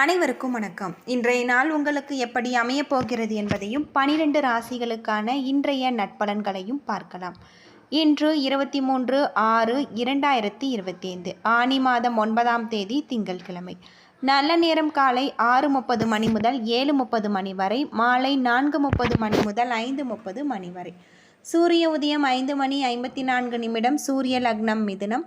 அனைவருக்கும் வணக்கம். இன்றைய நாள் உங்களுக்கு எப்படி அமையப் போகிறது என்பதையும் பனிரெண்டு ராசிகளுக்கான இன்றைய நட்பலன்களையும் பார்க்கலாம். இன்று இருபத்தி மூன்று ஆறு இரண்டாயிரத்தி இருபத்தி ஐந்து ஆனி மாதம் ஒன்பதாம் தேதி திங்கட்கிழமை நல்ல நேரம் காலை ஆறு முப்பது மணி முதல் ஏழு முப்பது மணி வரை மாலை நான்கு முப்பது மணி முதல் ஐந்து முப்பது மணி வரை. சூரிய உதயம் ஐந்து மணி ஐம்பத்தி நான்கு நிமிடம் சூரிய லக்னம் மிதுனம்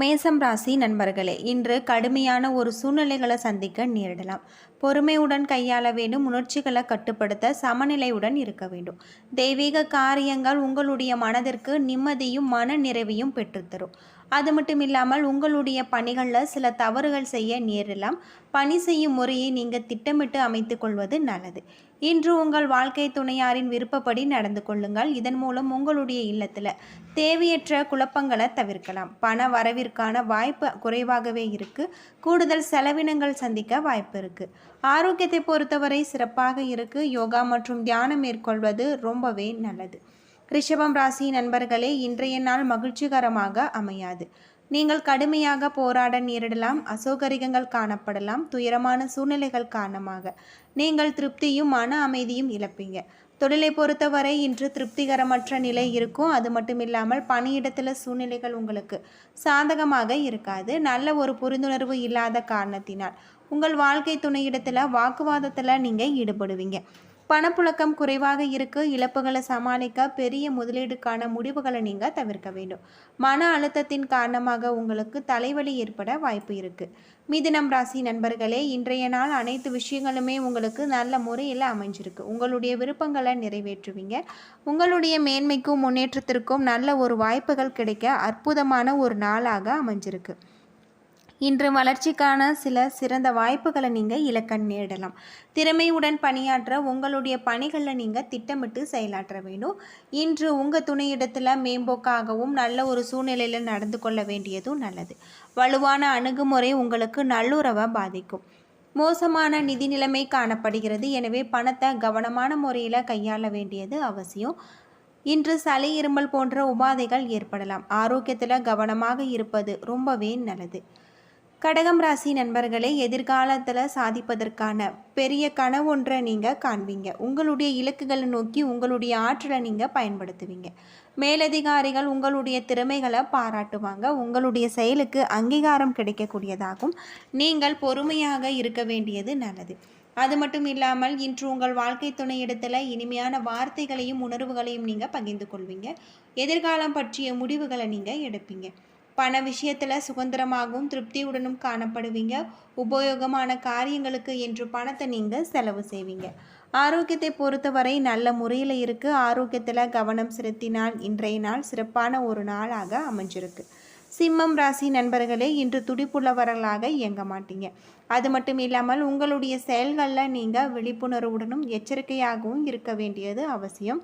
மேசம் ராசி நண்பர்களே இன்று கடுமையான ஒரு சூழ்நிலைகளை சந்திக்க நேரிடலாம். பொறுமையுடன் கையாள வேண்டும் உணர்ச்சிகளை கட்டுப்படுத்த சமநிலையுடன் இருக்க வேண்டும். தெய்வீக காரியங்கள் உங்களுடைய மனதிற்கு நிம்மதியும் மன நிறைவையும் பெற்றுத்தரும் அது மட்டும் இல்லாமல் உங்களுடைய பணிகளில் சில தவறுகள் செய்ய நேரலாம் பணி செய்யும் முறையை நீங்கள் திட்டமிட்டு அமைத்து கொள்வது நல்லது. இன்று உங்கள் வாழ்க்கை துணையாரின் விருப்பப்படி நடந்து கொள்ளுங்கள். இதன் மூலம் உங்களுடைய இல்லத்தில் தேவையற்ற குழப்பங்களை தவிர்க்கலாம். பண வரவிற்கான வாய்ப்பு குறைவாகவே இருக்கு. கூடுதல் செலவினங்கள் சந்திக்க வாய்ப்பு இருக்குது ஆரோக்கியத்தை பொறுத்தவரை சிறப்பாக இருக்குது யோகா மற்றும் தியானம் மேற்கொள்வது ரொம்பவே நல்லது. ரிஷபம் ராசி நண்பர்களே இன்றைய நாள் மகிழ்ச்சிகரமாக அமையாது. நீங்கள் கடுமையாக போராட நேரிடலாம் அசௌகரியங்கள் காணப்படலாம் துயரமான சூழ்நிலைகள் காரணமாக. நீங்கள் திருப்தியும் மன அமைதியும் இழப்பீங்க. தொழிலை பொறுத்தவரை இன்று திருப்திகரமற்ற நிலை இருக்கும். அது மட்டும் இல்லாமல் பணியிடத்தில் சூழ்நிலைகள் உங்களுக்கு சாதகமாக இருக்காது. நல்ல ஒரு புரிந்துணர்வு இல்லாத காரணத்தினால் உங்கள் வாழ்க்கை துணையிடத்தில் வாக்குவாதத்தில் நீங்கள் ஈடுபடுவீங்க. பணப்புழக்கம் குறைவாக இருக்கு. இழப்புகளை சமாளிக்க பெரிய முதலீடுக்கான முடிவுகளை நீங்கள் தவிர்க்க வேண்டும். மன அழுத்தத்தின் காரணமாக உங்களுக்கு தலைவலி ஏற்பட வாய்ப்பு இருக்கு. மிதுனம் ராசி நண்பர்களே இன்றைய நாள் அனைத்து விஷயங்களுமே உங்களுக்கு நல்ல முறையில் அமைஞ்சிருக்கு. உங்களுடைய விருப்பங்களை நிறைவேற்றுவீங்க. உங்களுடைய மேன்மைக்கும் முன்னேற்றத்திற்கும் நல்ல ஒரு வாய்ப்புகள் கிடைக்க அற்புதமான ஒரு நாளாக அமைஞ்சிருக்கு. இன்று வளர்ச்சிக்கான சில சிறந்த வாய்ப்புகளை நீங்கள் இலக்க நேரிடலாம் திறமையுடன் பணியாற்ற உங்களுடைய பணிகளில் நீங்கள் திட்டமிட்டு செயலாற்ற வேண்டும் இன்று உங்கள் துணையிடத்தில் மேம்போக்காகவும் நல்ல ஒரு சூழ்நிலையில் நடந்து கொள்ள வேண்டியதும் நல்லது. வலுவான அணுகுமுறை உங்களுக்கு நல்லுறவை பாதிக்கும். மோசமான நிதி நிலைமை காணப்படுகிறது. எனவே பணத்தை கவனமான முறையில் கையாள வேண்டியது அவசியம். இன்று சளி இருமல் போன்ற உபாதைகள் ஏற்படலாம். ஆரோக்கியத்தில் கவனமாக இருப்பது ரொம்பவே நல்லது. கடகம் ராசி நண்பர்களை எதிர்காலத்தில் சாதிப்பதற்கான பெரிய கனவொன்றை நீங்கள் காண்பீங்க. உங்களுடைய இலக்குகளை நோக்கி உங்களுடைய ஆற்றலை நீங்கள் பயன்படுத்துவீங்க. மேலதிகாரிகள் உங்களுடைய திறமைகளை பாராட்டுவாங்க. உங்களுடைய செயலுக்கு அங்கீகாரம் கிடைக்கக்கூடியதாகும். நீங்கள் பொறுமையாக இருக்க வேண்டியது நல்லது. அது மட்டும் இல்லாமல் இன்று உங்கள் வாழ்க்கை துணை இடத்துல இனிமையான வார்த்தைகளையும் உணர்வுகளையும் நீங்கள் பகிர்ந்து கொள்வீங்க. எதிர்காலம் பற்றிய முடிவுகளை நீங்கள் எடுப்பீங்க. பண விஷயத்தில் சுதந்திரமாகவும் திருப்தியுடனும் காணப்படுவீங்க. உபயோகமான காரியங்களுக்கு என்று பணத்தை நீங்கள் செலவு செய்வீங்க. ஆரோக்கியத்தை பொறுத்தவரை நல்ல முறையில் இருக்குது ஆரோக்கியத்தில் கவனம் செலுத்தினால் இன்றைய நாள் சிறப்பான ஒரு நாளாக அமைஞ்சிருக்கு. சிம்மம் ராசி நண்பர்களே இன்று துடிப்புள்ளவர்களாக இயங்க மாட்டீங்க. அது மட்டும் இல்லாமல் உங்களுடைய செயல்களில் நீங்கள் விழிப்புணர்வுடனும் எச்சரிக்கையாகவும் இருக்க வேண்டியது அவசியம்.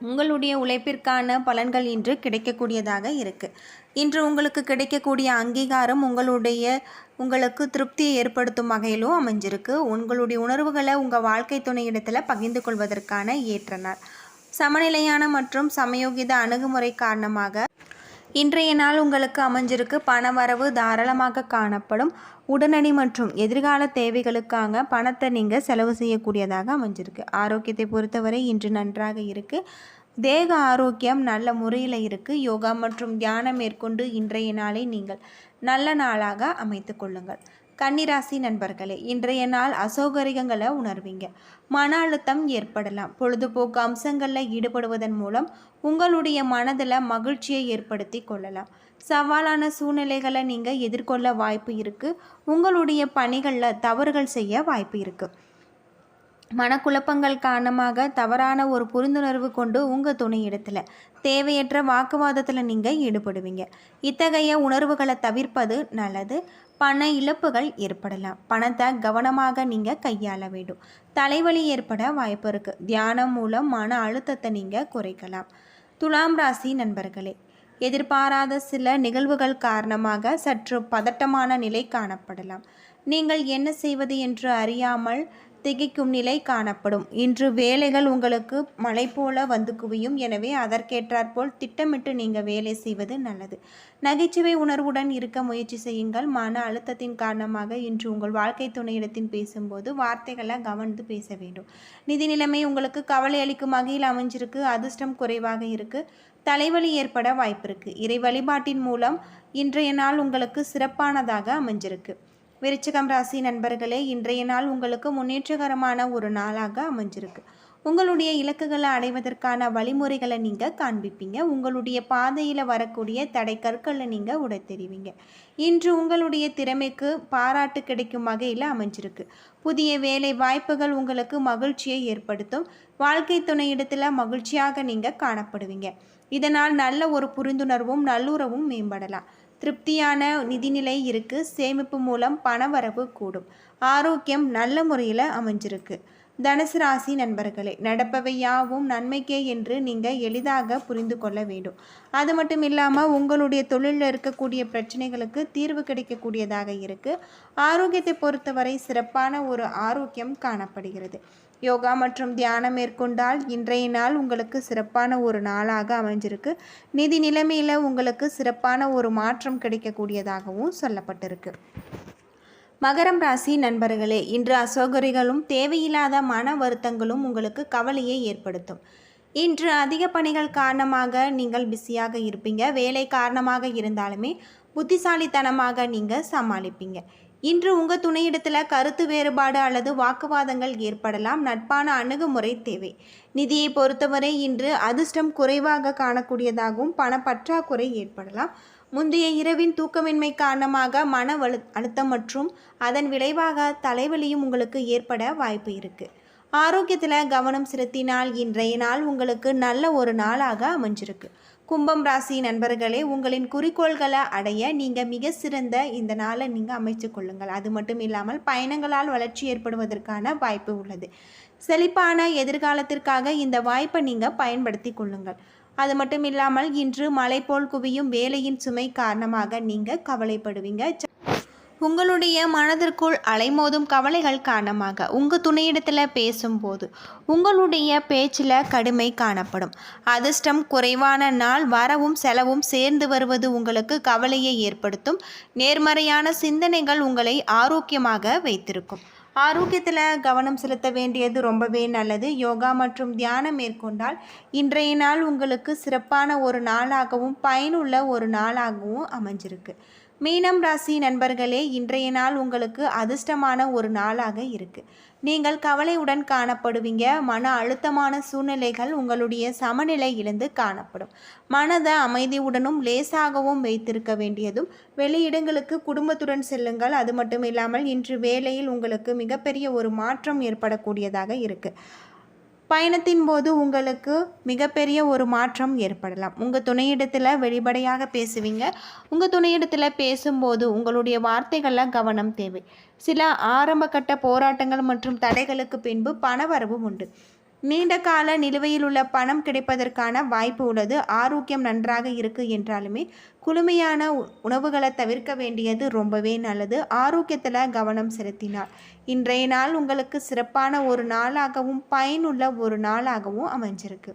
உங்களுடைய உழைப்பிற்கான பலன்கள் இன்று கிடைக்கக்கூடியதாக இருக்குது இன்று உங்களுக்கு கிடைக்கக்கூடிய அங்கீகாரம் உங்களுடைய உங்களுக்கு திருப்தியை ஏற்படுத்தும் வகையிலும் அமைஞ்சிருக்கு. உங்களுடைய உணர்வுகளை உங்கள் வாழ்க்கை துணையிடத்தில் பகிர்ந்து கொள்வதற்கான ஏற்ற நாள். சமநிலையான மற்றும் சமயோகித அணுகுமுறை காரணமாக இன்றைய நாள் உங்களுக்கு அமைஞ்சிருக்கு. பண வரவு தாராளமாக காணப்படும். உடனடி மற்றும் எதிர்கால தேவைகளுக்காக பணத்தை நீங்கள் செலவு செய்யக்கூடியதாக அமைஞ்சிருக்கு. ஆரோக்கியத்தை பொறுத்தவரை இன்று நன்றாக இருக்குது தேக ஆரோக்கியம் நல்ல முறையில் இருக்குது யோகா மற்றும் தியானம் மேற்கொண்டு இன்றைய நாளை நீங்கள் நல்ல நாளாக அமைத்து கொள்ளுங்கள். கன்னிராசி நண்பர்களே இன்றைய நாள் அசௌகரியங்களை உணர்வீங்க. மன அழுத்தம் ஏற்படலாம். பொழுதுபோக்கு அம்சங்களில் ஈடுபடுவதன் மூலம் உங்களுடைய மனதில் மகிழ்ச்சியை ஏற்படுத்தி கொள்ளலாம். சவாலான சூழ்நிலைகளை நீங்கள் எதிர்கொள்ள வாய்ப்பு இருக்குது உங்களுடைய பணிகளில் தவறுகள் செய்ய வாய்ப்பு இருக்குது மனக்குழப்பங்கள் காரணமாக தவறான ஒரு புரிந்துணர்வு கொண்டு உங்கள் துணையிடத்தில் தேவையற்ற வாக்குவாதத்தில் நீங்கள் ஈடுபடுவீங்க. இத்தகைய உணர்வுகளை தவிர்ப்பது நல்லது. பண இழப்புகள் ஏற்படலாம். பணத்தை கவனமாக நீங்கள் கையாள வேண்டும். தலைவலி ஏற்பட வாய்ப்பு இருக்குது தியானம் மூலம் மன அழுத்தத்தை நீங்கள் குறைக்கலாம். துலாம் ராசி நண்பர்களே எதிர்பாராத சில நிகழ்வுகள் காரணமாக சற்று பதட்டமான நிலை காணப்படலாம். நீங்கள் என்ன செய்வது என்று அறியாமல் திகைக்கும் நிலை காணப்படும். இன்று வேலைகள் உங்களுக்கு மலை போல வந்து குவியும். எனவே அதற்கேற்றாற்போல் திட்டமிட்டு நீங்கள் வேலை செய்வது நல்லது. நகைச்சுவை உணர்வுடன் இருக்க முயற்சி செய்யுங்கள். மன அழுத்தத்தின் காரணமாக இன்று உங்கள் வாழ்க்கை துணையிடத்தில் பேசும்போது வார்த்தைகளை கவனித்து பேச வேண்டும். நிதி நிலைமை உங்களுக்கு கவலை அளிக்கும் வகையில் அமைஞ்சிருக்கு. அதிர்ஷ்டம் குறைவாக இருக்குது தலைவலி ஏற்பட வாய்ப்பிருக்கு. இறை வழிபாட்டின் மூலம் இன்றைய நாள் உங்களுக்கு சிறப்பானதாக அமைஞ்சிருக்கு. விருச்சிகம் ராசி நண்பர்களே இன்றைய நாள் உங்களுக்கு முன்னேற்றகரமான ஒரு நாளாக அமைஞ்சிருக்கு. உங்களுடைய இலக்குகளை அடைவதற்கான வழிமுறைகளை நீங்கள் காண்பிப்பீங்க. உங்களுடைய பாதையில் வரக்கூடிய தடை கற்களை நீங்கள் உடைத்தெறிவீங்க. இன்று உங்களுடைய திறமைக்கு பாராட்டு கிடைக்கும் வகையில் அமைஞ்சிருக்கு. புதிய வேலை வாய்ப்புகள் உங்களுக்கு மகிழ்ச்சியை ஏற்படுத்தும். வாழ்க்கை துணையிடத்தில் மகிழ்ச்சியாக நீங்கள் காணப்படுவீங்க. இதனால் நல்ல ஒரு புரிந்துணர்வும் நல்லுறவும் மேம்படலாம். திருப்தியான நிதிநிலை இருக்குது சேமிப்பு மூலம் பண வரவு கூடும். ஆரோக்கியம் நல்ல முறையில் அமைஞ்சிருக்கு. தனுசு ராசி நண்பர்களே நடப்பவை யாவும் நன்மைக்கே என்று நீங்கள் எளிதாக புரிந்து கொள்ள வேண்டும். அது மட்டும் இல்லாமல் உங்களுடைய தொழிலில் இருக்கக்கூடிய பிரச்சனைகளுக்கு தீர்வு கிடைக்கக்கூடியதாக இருக்குது ஆரோக்கியத்தை பொறுத்தவரை சிறப்பான ஒரு ஆரோக்கியம் காணப்படுகிறது. யோகா மற்றும் தியானம் மேற்கொண்டால் இன்றைய நாள் உங்களுக்கு சிறப்பான ஒரு நாளாக அமைஞ்சிருக்கு. நிதி நிலைமையில் உங்களுக்கு சிறப்பான ஒரு மாற்றம் கிடைக்கக்கூடியதாகவும் சொல்லப்பட்டிருக்கு. மகரம் ராசி நண்பர்களே இன்று அசௌகரிகளும் தேவையில்லாத மன வருத்தங்களும் உங்களுக்கு கவலையை ஏற்படுத்தும். இன்று அதிக பணிகள் காரணமாக நீங்கள் பிஸியாக இருப்பீங்க. வேலை காரணமாக இருந்தாலுமே புத்திசாலித்தனமாக நீங்கள் சமாளிப்பீங்க. இன்று உங்கள் துணையிடத்தில் கருத்து வேறுபாடு அல்லது வாக்குவாதங்கள் ஏற்படலாம். நட்பான அணுகுமுறை தேவை. நிதியை பொறுத்தவரை இன்று அதிர்ஷ்டம் குறைவாக காணக்கூடியதாகவும் பண பற்றாக்குறை ஏற்படலாம். முந்தைய இரவின் தூக்கமின்மை காரணமாக மன வலு அழுத்தம் மற்றும் அதன் விளைவாக தலைவலியும் உங்களுக்கு ஏற்பட வாய்ப்பு இருக்குது ஆரோக்கியத்தில் கவனம் செலுத்தினால் இன்றைய நாள் உங்களுக்கு நல்ல ஒரு நாளாக அமைஞ்சிருக்கு. கும்பம் ராசி நண்பர்களே உங்களின் குறிக்கோள்களை அடைய நீங்கள் மிக சிறந்த இந்த நாளை நீங்கள் அமைச்சு கொள்ளுங்கள். அது மட்டும் இல்லாமல் பயணங்களால் வளர்ச்சி ஏற்படுவதற்கான வாய்ப்பு உள்ளது. செழிப்பான எதிர்காலத்திற்காக இந்த வாய்ப்பை நீங்கள் பயன்படுத்தி கொள்ளுங்கள். அது மட்டும் இல்லாமல் இன்று மலை போல் குவியும் வேலையின் சுமை காரணமாக நீங்கள் கவலைப்படுவீங்க. உங்களுடைய மனதிற்குள் அலைமோதும் கவலைகள் காரணமாக உங்கள் துணையிடத்தில் பேசும்போது உங்களுடைய பேச்சில் கடுமை காணப்படும். அதிர்ஷ்டம் குறைவான நாள் வரவும் செலவும் சேர்ந்து வருவது உங்களுக்கு கவலையை ஏற்படுத்தும். நேர்மறையான சிந்தனைகள் உங்களை ஆரோக்கியமாக வைத்திருக்கும். ஆரோக்கியத்தில் கவனம் செலுத்த வேண்டியது ரொம்பவே நல்லது. யோகா மற்றும் தியானம் மேற்கொண்டால் இன்றைய நாள் உங்களுக்கு சிறப்பான ஒரு நாளாகவும் பயனுள்ள ஒரு நாளாகவும் அமைஞ்சிருக்கு. மீனம் ராசி நண்பர்களே இன்றைய நாள் உங்களுக்கு அதிர்ஷ்டமான ஒரு நாளாக இருக்கு. நீங்கள் கவலையுடன் காணப்படுவீங்க. மன அழுத்தமான சூழ்நிலைகள் உங்களுடைய சமநிலை இழந்து காணப்படும். மனதை அமைதியுடனும் லேசாகவும் வைத்திருக்க வேண்டியதும் வெளியிடங்களுக்கு குடும்பத்துடன் செல்லுங்கள். அது மட்டும் இல்லாமல் இன்று வேலையில் உங்களுக்கு மிகப்பெரிய ஒரு மாற்றம் ஏற்படக்கூடியதாக இருக்குது பயணத்தின் போது உங்களுக்கு மிகப்பெரிய ஒரு மாற்றம் ஏற்படலாம். உங்கள் துணையிடத்தில் வெளிப்படையாக பேசுவீங்க. உங்கள் துணையிடத்தில் பேசும்போது உங்களுடைய வார்த்தைகளில் கவனம் தேவை. சில ஆரம்பகட்ட போராட்டங்கள் மற்றும் தடைகளுக்கு பின்பு பணவரவும் உண்டு. நீண்ட கால நிலுவையில் உள்ள பணம் கிடைப்பதற்கான வாய்ப்பு உள்ளது. ஆரோக்கியம் நன்றாக இருக்குது என்றாலுமே குளுமையான உணவுகளை தவிர்க்க வேண்டியது ரொம்பவே நல்லது. ஆரோக்கியத்தில் கவனம் செலுத்தினார் இன்றைய நாள் உங்களுக்கு சிறப்பான ஒரு நாளாகவும் பயனுள்ள ஒரு நாளாகவும் அமைஞ்சிருக்கு.